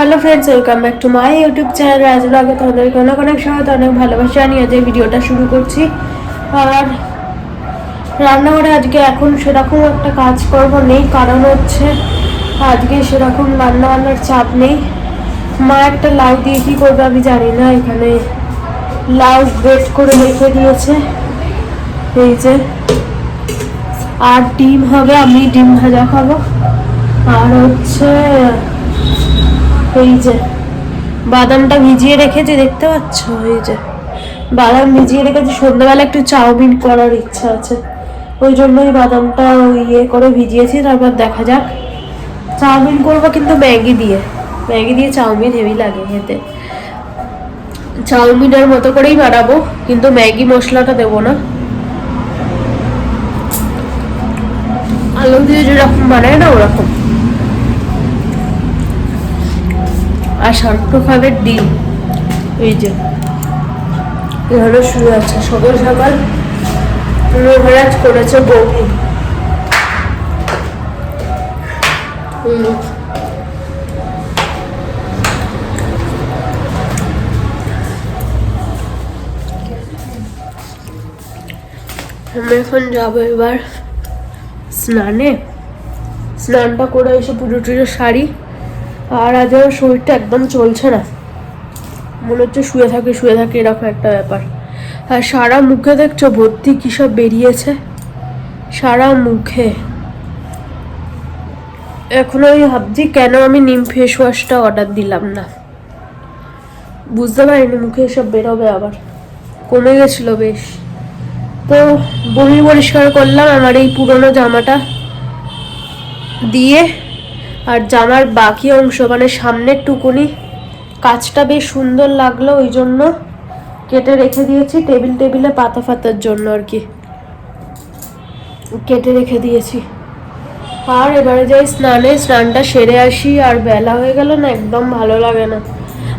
Hello friends welcome back to my YouTube channel Raj ব্লগে তোমাদেরকে অনেক অনেক স্বাগত, অনেক ভালোবাসা নিয়ে আজ ভিডিওটা শুরু করছি। আর রান্নাঘরে আজকে এখন সেরকম একটা কাজ করব নেই, কারণ হচ্ছে আজকে সেরকম রান্না বান্নার চাপ নেই। মা একটা লাউ দিয়ে কী করবে আমি জানি না, এখানে লাউ বেট করে রেখে দিয়েছে। এই যে, আর ডিম হবে, আমি ডিম ভাজা খাব। আর হচ্ছে এই যে, বাদামটা ভিজিয়ে রেখেছি, দেখতে পাচ্ছ? এই যে, বাদাম ভিজিয়ে রেখেছি, সন্ধ্যাবেলা একটু চাউমিন করার ইচ্ছা আছে। ওই জন্যই বাদামটা ওই ইয়ে করে ভিজিয়েছি, তারপর দেখা যাক। চাউমিন করব কিন্তু ম্যাগি দিয়ে। ম্যাগি দিয়ে চাউমিন হেভি লাগে খেতে। চাউমিনের মতো করেই বানাবো, কিন্তু ম্যাগি মশলাটা দেবো না। আলু দিয়ে যেরকম বানায় না, ওরকম। আর খানের ডিম। এই যে এখানে শুয়ে আছে। সকাল সকাল রোহরাজ করেছে বৌদি এখন যাব এবার স্নানে। স্নানটা করে এসে পুজো টুজো শাড়ি আর আজ আমার শরীরটা একদম চলছে না। মনে হচ্ছে শুয়ে থাকে শুয়ে থাকে, এরকম একটা ব্যাপার। আর সারা মুখে দেখছ, ভর্তি কী সব বেরিয়েছে? সারা মুখে। এখন আমি ভাবছি, কেন আমি নিম ফেস ওয়াশটা অর্ডার দিলাম না? বুঝতে পারিনি, মুখে এসব বেরোবে আবার। কমে গেছিল বেশ। তো বমি পরিষ্কার করলাম, আমার এই পুরনো জামাটা দিয়ে আর জামার বাকি অংশ মানে সামনের টুকুনি, কাজটা বেশ সুন্দর লাগল, ওই জন্য কেটে রেখে দিয়েছি, টেবিল টেবিলে পাতা ফাতার জন্য আর কি। কেটে রেখে দিয়েছি। আর এবারে যাই স্নানে, স্নানটা সেরে আসি, আর বেলা হয়ে গেল না, একদম ভালো লাগে না।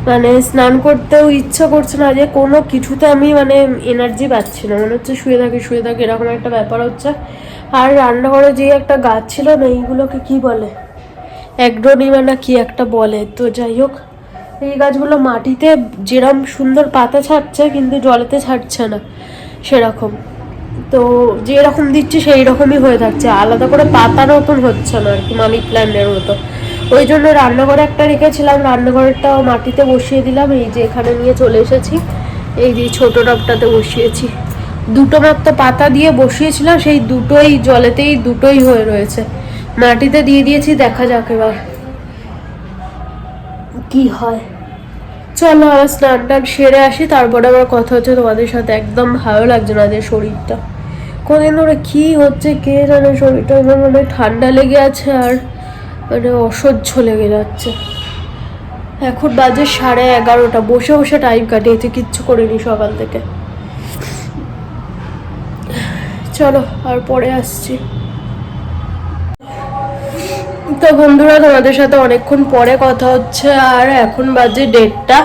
মানে স্নান করতেও ইচ্ছা করছে না যে, কোনো কিছুতে আমি মানে এনার্জি পাচ্ছি না। মনে হচ্ছে শুয়ে থাকি শুয়ে থাকি, এরকম একটা ব্যাপার হচ্ছে। আর রান্নাঘরে যে একটা গাছ ছিল না, এইগুলোকে কি বলে? একডোনিমা না কি একটা বলে? তো যাই হোক, এই গাছগুলো মাটিতে যেরম সুন্দর পাতা ছাড়ছে, কিন্তু জলেতে ছাড়ছে না সেরকম। তো যেরকম দিচ্ছি সেই রকমই হয়ে থাকছে। আলাদা করে পাতা নতুন হচ্ছে না আর কি, মানি প্ল্যান্টের মতো। ওই জন্য রান্নাঘরে একটা রেখেছিলাম, রান্নাঘরটাও মাটিতে বসিয়ে দিলাম। এই যে এখানে নিয়ে চলে এসেছি। এই যে ছোট টবটাতে বসিয়েছি। দুটো মাত্র পাতা দিয়ে বসিয়েছিলাম, সেই দুটোই জলেতেই দুটোই হয়ে রয়েছে। মাটিতে দিয়ে দিয়েছি, দেখা যাক এবার। কি হয়? চলো আবার স্নান টান সেরে আসি, তারপরে আবার কথা হচ্ছে তোমাদের সাথে। একদম ভালো লাগছে না যে শরীরটা। কদিন ধরে কি হচ্ছে, কে জানে শরীরটা মানে ঠান্ডা লেগে আছে আর মানে অসহ্য লেগে যাচ্ছে। এখন বাজে সাড়ে এগারোটা, বসে বসে টাইম কাটিয়েছে, কিচ্ছু করিনি সকাল থেকে। চলো, আর পরে আসছি। তো বন্ধুরা, তোমাদের সাথে অনেকক্ষণ পরে কথা হচ্ছে, আর এখন বাজে ডেটটা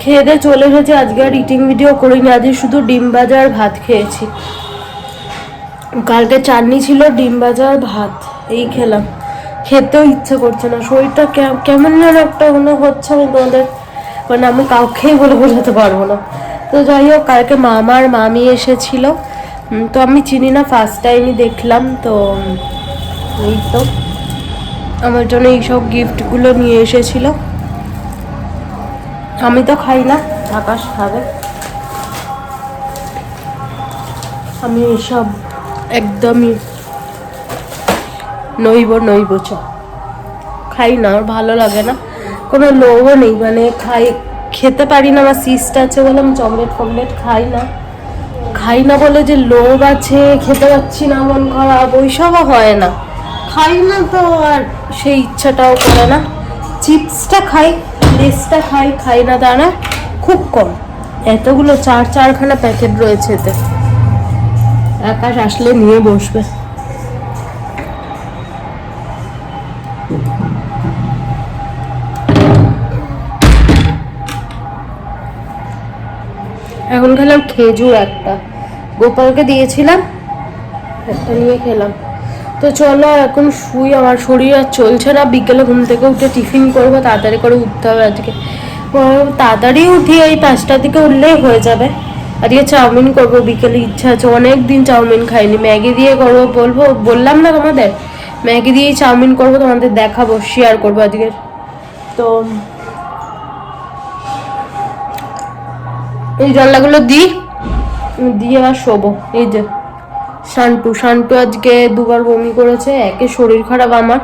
খেয়ে দিয়ে চলে এসেছি, আজকে আর ইটিং ভিডিও করিনি, আজকে শুধু ডিম ভাজা আর ভাত খেয়েছি। কালকে চাটনি ছিল ডিম ভাজা আর ভাত, এই খেলাম। খেতেও ইচ্ছে করছে না, শরীরটা কেমন যেন একটা মনে হচ্ছে আমি তোমাদের মানে আমি কাউকেই বলে বোঝাতে পারব না। তো যাই হোক, কালকে মামা আর মামি এসেছিল। তো আমি চিনি না ফার্স্ট টাইমই দেখলাম, তো এই তো। আমার জন্য এই এইসব গিফটগুলো নিয়ে এসেছিল। আমি তো খাই না, আকাশ খাবে। আমি এসব একদমই নইব নইব, চ। খাই না আমার ভালো লাগে না। কোনো লোভও নেই মানে খাই, খেতে পারি না, আমার সিস্ট আছে বলে আমি চকলেট ফকলেট খাই না। খাই না বলে যে লোভ আছে, খেতে পাচ্ছি না, মন খারাপ, ওইসবও হয় না। খাই না তো আর সেই ইচ্ছাটাও করে না। চিপসটা খাই, লেসটা খাই খাই না দানা, খুব কম। এতগুলো চার, চারখানা প্যাকেট রয়েছে এতে। আকাশ আসলে নিয়ে বসবে। এখন খেলাম খেজুর একটা। গোপালকে দিয়েছিলাম, একটা নিয়ে খেলাম। তো চলো এখন শুই, আমার শরীর আর চলছে না। বিকেলে ঘুম থেকে উঠে টিফিন করব, তাড়াতাড়ি করে উঠতে হবে আজকে। তাড়াতাড়ি উঠি, এই পাঁচটার দিকে উঠলেই হয়ে যাবে। আজকে চাউমিন করব, বিকেলে ইচ্ছা আছে অনেক দিন চাউমিন খাইনি। ম্যাগি দিয়ে করব, বলব, বললাম না তোমাদের? ম্যাগি দিয়েই চাউমিন করব, তোমাদের দেখাবো শেয়ার করব আজকে। তো, এই জলগুলো দিই দিয়ে আর শোবো, এই যে। শান্টু শান্টু আজকে দুবার বমি করেছে, একে শরীর খারাপ আমার।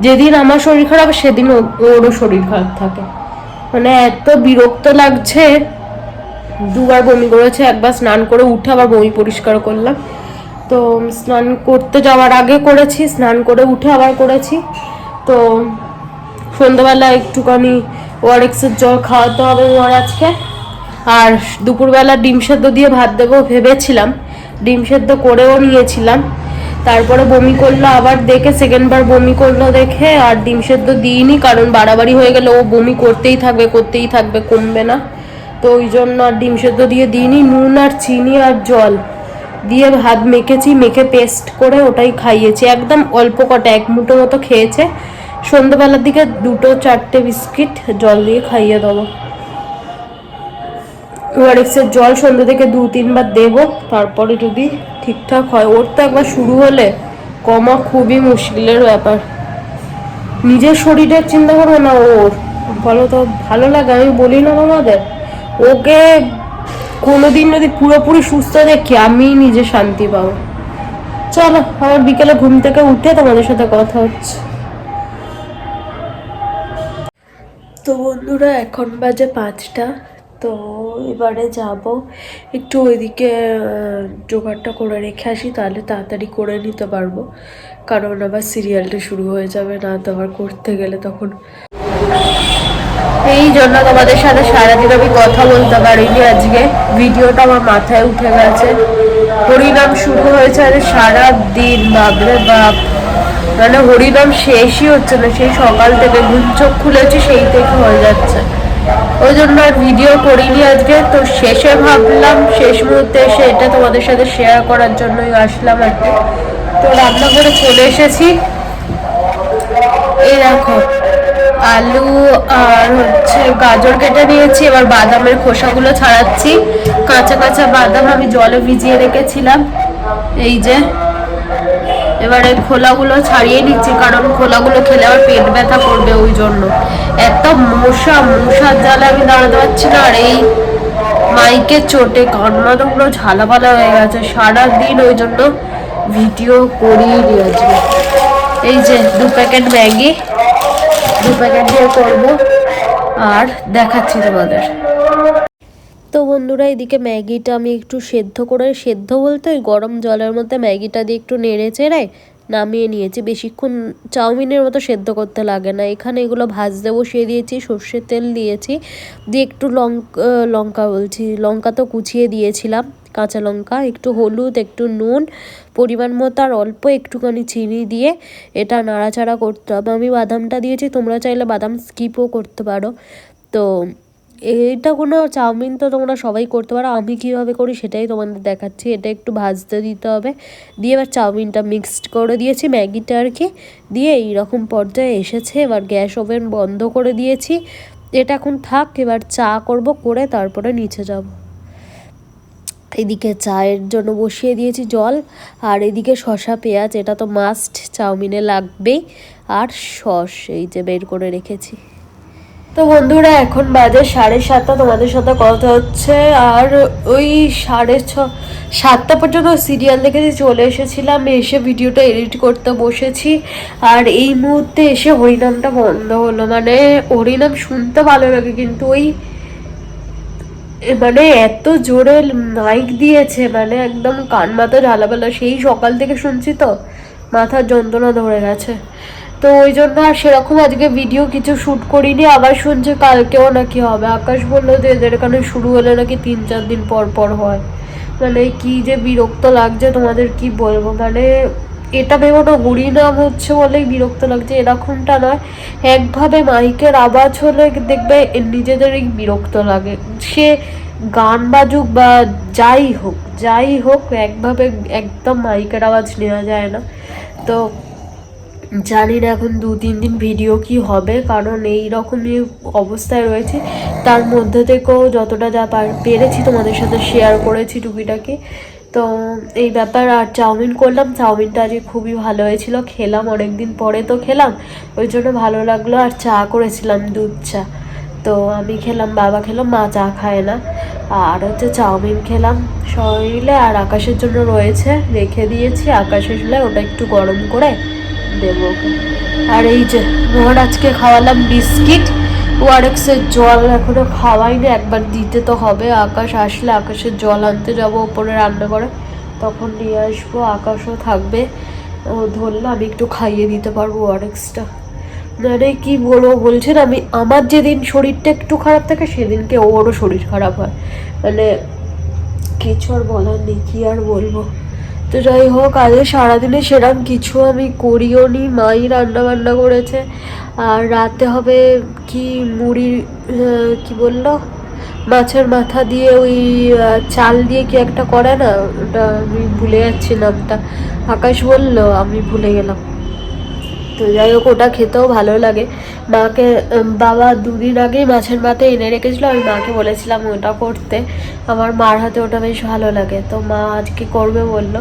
যেদিন আমার শরীর খারাপ, সেদিন ওরও শরীর খারাপ থাকে। মানে এত বিরক্ত লাগছে। দুবার বমি করেছে, একবার স্নান করে উঠে আবার বমি পরিষ্কার করলাম। তো স্নান করতে যাওয়ার আগে করেছি, স্নান করে উঠে আবার করেছি। তো সন্ধ্যাবেলা একটুখানি ওয়ারেক্সের জল খাওয়াতে হবে ওর আজকে। আর দুপুরবেলা ডিম সেদ্ধ দিয়ে ভাত দেবো ভেবেছিলাম। ডিম সেদ্ধ করেও নিয়েছিলাম। তারপরে বমি করল, আবার দেখে সেকেন্ডবার বমি করল দেখে, আর ডিম সেদ্ধ দিইনি, কারণ বাড়াবাড়ি হয়ে গেলে ও বমি করতেই থাকবে করতেই থাকবে, কমবে না। তো ওই জন্য আর ডিম সেদ্ধ দিয়ে দিইনি, নুন আর চিনি আর জল দিয়ে ভাত মেখেছি, মেখে পেস্ট করে ওটাই খাইয়েছি। একদম অল্প কটা, এক মুঠো মতো খেয়েছে। সন্ধ্যাবেলার দিকে দুটো চারটে বিস্কিট জল দিয়ে খাইয়ে দেবো। ওআরএক্সের জল সন্ধ্যা থেকে দু তিনবার দেবো, তারপরে যদি ঠিকঠাক হয়। ওর তো একবার শুরু হলে কমা খুবই মুশকিলের ব্যাপার। নিজের শরীরের চিন্তা করব না ওর। বলো তো, ভালো লাগে? আমি বলি না তোমাদের? ওকে কোনোদিন যদি পুরোপুরি সুস্থ দেখি আমি নিজে শান্তি পাবো। চলো আমার বিকেলে ঘুম থেকে উঠে তোমাদের সাথে কথা হচ্ছে। তো বন্ধুরা, এখন বাজে পাঁচটা। তো এবারে যাব। একটু ওইদিকে জোগাড়টা করে রেখে আসি, তাহলে তাড়াতাড়ি করে নিতে পারব। কারণ আবার সিরিয়ালটা শুরু হয়ে যাবে, না তো আবার করতে গেলে তখন। এই জন্য তোমাদের সাথে সারাদিন আমি কথা বলতে পারিনি আজকে। ভিডিওটা আমার মাথায় উঠে গেছে। হরিনাম শুরু হয়েছে আরে সারা দিন বাপরে বাপ। মানে হরিনাম শেষই হচ্ছে না, সেই সকাল থেকে ঘুম চোখ খুলেছি, সেই থেকে হয়ে যাচ্ছে। ওই জন্য আর ভিডিও করিনি আজকে, তো শেষে ভাবলাম, শেষ মুহূর্তে এসে এটা তোমাদের সাথে শেয়ার করার জন্যই আসলাম আর কি। তো রান্না করে চলে এসেছি। এই দেখো, আলু আর হচ্ছে গাজর কেটে নিয়েছি, এবার বাদামের খোসাগুলো ছাড়াচ্ছি। কাঁচা কাঁচা বাদাম আমি জলে ভিজিয়ে রেখেছিলাম, এই যে। এবারে খোলাগুলো ছাড়িয়ে নিচ্ছি, কারণ খোলাগুলো খেলে আমার পেট ব্যথা করবে ওই জন্য। এত মশা, মশার জ্বালা আমি দাঁড়াতে পারছি না। আর এই মাইকের চোটে কান্নাটা পুরো ঝালাপালা হয়ে গেছে। সারাদিন ওই জন্য ভিডিও করিয়ে আজকে এই যে দু প্যাকেট ম্যাগি, দু প্যাকেট দিয়ে করব। আর দেখাচ্ছি তোমাদের। তো বন্ধুরা, এদিকে ম্যাগিটা আমি একটু সেদ্ধ করে, সেদ্ধ বলতে ওই গরম জলের মধ্যে ম্যাগিটা দিয়ে একটু নেড়ে চেড়ে নামিয়ে নিয়েছি। বেশিক্ষণ চাউমিনের মতো সেদ্ধ করতে লাগে না। এখানে এগুলো ভাজতে বসিয়ে দিয়েছি, সর্ষের তেল দিয়েছি। দিয়ে একটু লঙ্কা লঙ্কা বলছি, লঙ্কা তো কুচিয়ে দিয়েছিলাম, কাঁচা লঙ্কা, একটু হলুদ, একটু নুন, পরিমাণ মতো আর অল্প একটুখানি চিনি দিয়ে এটা নাড়াচাড়া করতে হবে। আমি বাদামটা দিয়েছি, তোমরা চাইলে বাদাম স্কিপও করতে পারো। তো এইটা কোনো চাউমিন তো তোমরা সবাই করতে পারো। আমি কীভাবে করি সেটাই তোমাদের দেখাচ্ছি। এটা একটু ভাজতে দিতে হবে। দিয়ে এবার চাউমিনটা মিক্সড করে দিয়েছি ম্যাগিটা আর কি। দিয়ে এইরকম পর্যায়ে এসেছে। এবার গ্যাস ওভেন বন্ধ করে দিয়েছি। এটা এখন থাক, এবার চা করব, করে তারপরে নিচে যাব। এদিকে চায়ের জন্য বসিয়ে দিয়েছি জল। আর এদিকে শসা, পেঁয়াজ, এটা তো মাস্ট চাউমিনে লাগবেই। আর সস এই যে বের করে রেখেছি। তো বন্ধুরা, এখন বাজে সাড়ে সাতটা, তোমাদের সাথে কথা হচ্ছে। আর ওই সাড়ে ছ, সাতটা পর্যন্ত সিরিয়াল দেখেছি চলে এসেছিলাম, এসে ভিডিওটা এডিট করতে বসেছি। আর এই মুহূর্তে এসে হরিনামটা বন্ধ হলো। মানে হরিনাম শুনতে ভালো লাগে, কিন্তু ওই মানে এত জোরে মাইক দিয়েছে মানে একদম কান মাথা ঝালাপালা। সেই সকাল থেকে শুনছি তো, মাথার যন্ত্রণা ধরে গেছে। তো ওই জন্য আর সেরকম আজকে ভিডিও কিছু শ্যুট করিনি। আবার শুনছে কালকেও নাকি হবে। আকাশ বলল যে এদের এখানে শুরু হলে নাকি তিন চার দিন পর পর হয়। মানে কি যে বিরক্ত লাগছে, তোমাদের কি বলব? মানে এটা ভেবো না, হরিনাম হচ্ছে বলেই বিরক্ত লাগছে। এরকমটা নয়। একভাবে মাইকের আওয়াজ হলে দেখবে নিজেদেরই বিরক্ত লাগে। সে গান বাজুক বা যাই হোক যাই হোক, একভাবে একদম মাইকের আওয়াজ নেওয়া যায় না। তো জানি না এখন দু, তিন দিন ভিডিও কি হবে? কারণ এই রকমই অবস্থায় রয়েছে। তার মধ্যে থেকেও যতটা যা পার- পেরেছি তোমাদের সাথে শেয়ার করেছি টুকিটাকি। তো এই ব্যাপার, আর চাউমিন করলাম। চাউমিনটা আজকে খুবই ভালো হয়েছিল। খেলাম অনেক দিন পরে তো খেলাম। ওই জন্য ভালো লাগল, আর চা করেছিলাম, দুধ চা। তো আমি খেলাম, বাবা খেলাম, মা চা খায় না। আর হচ্ছে চাউমিন খেলাম। সবাই মিলে আর আকাশের জন্য রয়েছে, রেখে দিয়েছি। আকাশ আসলে ওটা একটু গরম করে দেবো। আর এই যে মোহন আজকে খাওয়ালাম বিস্কিট। ওয়ারেক্সের জল এখনও খাওয়াইনি, একবার দিতে তো হবে। আকাশ আসলে আকাশের জল আনতে যাব ওপরে রান্না করে। তখন নিয়ে আসব, আকাশও থাকবে। ও ধরলে, আমি একটু খাইয়ে দিতে পারব ওয়ারেক্সটা মানে কি বলব বলছেন আমি, আমার যেদিন শরীরটা একটু খারাপ থাকে, সেদিনকে ওরও শরীর খারাপ হয়। মানে কিছু আর বলার নেই, কি আর বলব। তো যাই হোক আগে সারাদিনে সেরকম কিছু আমি করিও নি। মাই রান্না বান্না করেছে। আর রাতে হবে কি মুড়ি কি বলল? মাছের মাথা দিয়ে ওই চাল দিয়ে কি একটা করে না? ওটা আমি ভুলে যাচ্ছি নামটা। আকাশ বলল, আমি ভুলে গেলাম। তো যাই হোক, ওটা খেতেও ভালো লাগে। মাকে বাবা দুদিন আগেই মাছের মাথা এনে রেখেছিলো, আমি মাকে বলেছিলাম ওটা করতে। আমার মার হাতে ওটা বেশ ভালো লাগে। তো মা আজকে করবে বলল।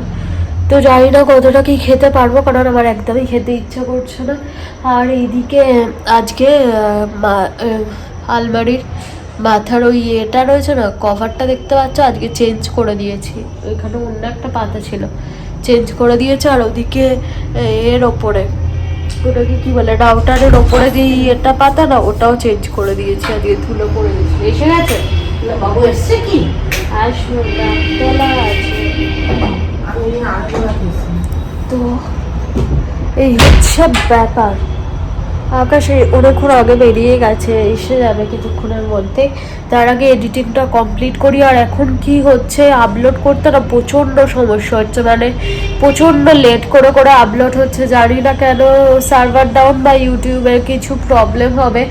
তো জানি না কতটা কি খেতে পারব, কারণ আমার একদমই খেতে ইচ্ছা করছে না। আর এইদিকে, আজকে আলমারির মাথার ওই ইয়েটা রয়েছে না, কভারটা দেখতে পাচ্ছ? আজকে চেঞ্জ করে দিয়েছি। ওইখানে অন্য একটা পাতা ছিল। চেঞ্জ করে দিয়েছে, আর ওদিকে এর ওপরে। ওটাকে কি বলে রাউটারের ওপরে যে এটা পাতা না ওটাও চেঞ্জ করে দিয়েছি আজকে ধুলো পড়ে দিয়েছি এসে গেছে? বাবু এসছে কি? আসলো আছে। তো এই হচ্ছে ব্যাপার। আকাশ অনেকক্ষণ আগে বেরিয়ে গেছে, এসে যাবে কিছুক্ষণের মধ্যে। তার আগে এডিটিংটা কমপ্লিট করি, আর এখন কি হচ্ছে? আপলোড করতে না প্রচণ্ড সমস্যা হচ্ছে মানে প্রচণ্ড লেট করে করে আপলোড হচ্ছে। জানি না কেন সার্ভার ডাউন বা ইউটিউবের কিছু প্রবলেম হবে।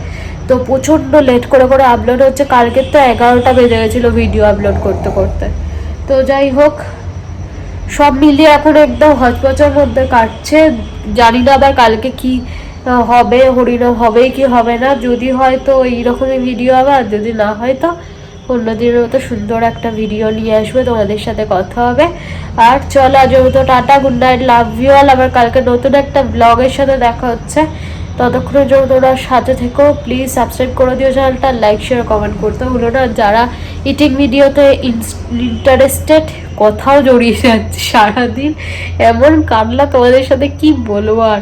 তো প্রচণ্ড লেট করে করে আপলোড হচ্ছে। কালকে তো এগারোটা বেজে গেছিল ভিডিও আপলোড করতে করতে। তো যাই হোক, সব মিলিয়ে এখন একদম হচপচের মধ্যে কাটছে। জানি না আবার কালকে কি হবে হরিনাম হবে কি হবে না? যদি হয় তো এইরকমই ভিডিও হবে আর যদি না হয় তো অন্য দিনের মতো সুন্দর একটা ভিডিও নিয়ে আসবে, তোমাদের সাথে কথা হবে। আর চলো, আজ মতো tata good night love you all আবার কালকে নতুন একটা ব্লগের সাথে দেখা হচ্ছে। ততক্ষণের জন্য তোমরা সাথে থেকো প্লিজ সাবস্ক্রাইব করে দিও চ্যানেলটা লাইক শেয়ার কমেন্ট করতে হলো না। যারা ইটিং ভিডিওতে ইন্টারেস্টেড কথাও জড়িয়ে যাচ্ছে সারাদিন। এমন কান্না তোমাদের সাথে কি বলব আর?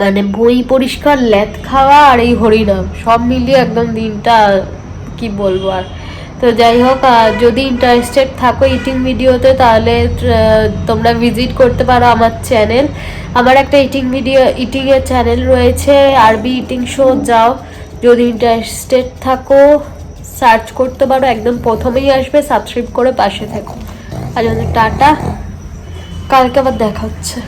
মানে বই পরিষ্কার ল্যাদ খাওয়া আর এই হরিনাম, সব মিলিয়ে একদম দিনটা, কি বলব আর। তো যাই হোক যদি ইন্টারেস্টেড থাকো ইটিং ভিডিওতে তাহলে তোমরা ভিজিট করতে পারো আমার চ্যানেল আমার একটা ইটিং ভিডিও ইটিংয়ের চ্যানেল রয়েছে, আরবি ইটিং শো যাও। যদি ইন্টারেস্টেড থাকো সার্চ করতে পারো, একদম প্রথমেই আসবে সাবস্ক্রাইব করে পাশে থেকো। আর টাটা। কালকে আবার দেখা হচ্ছে।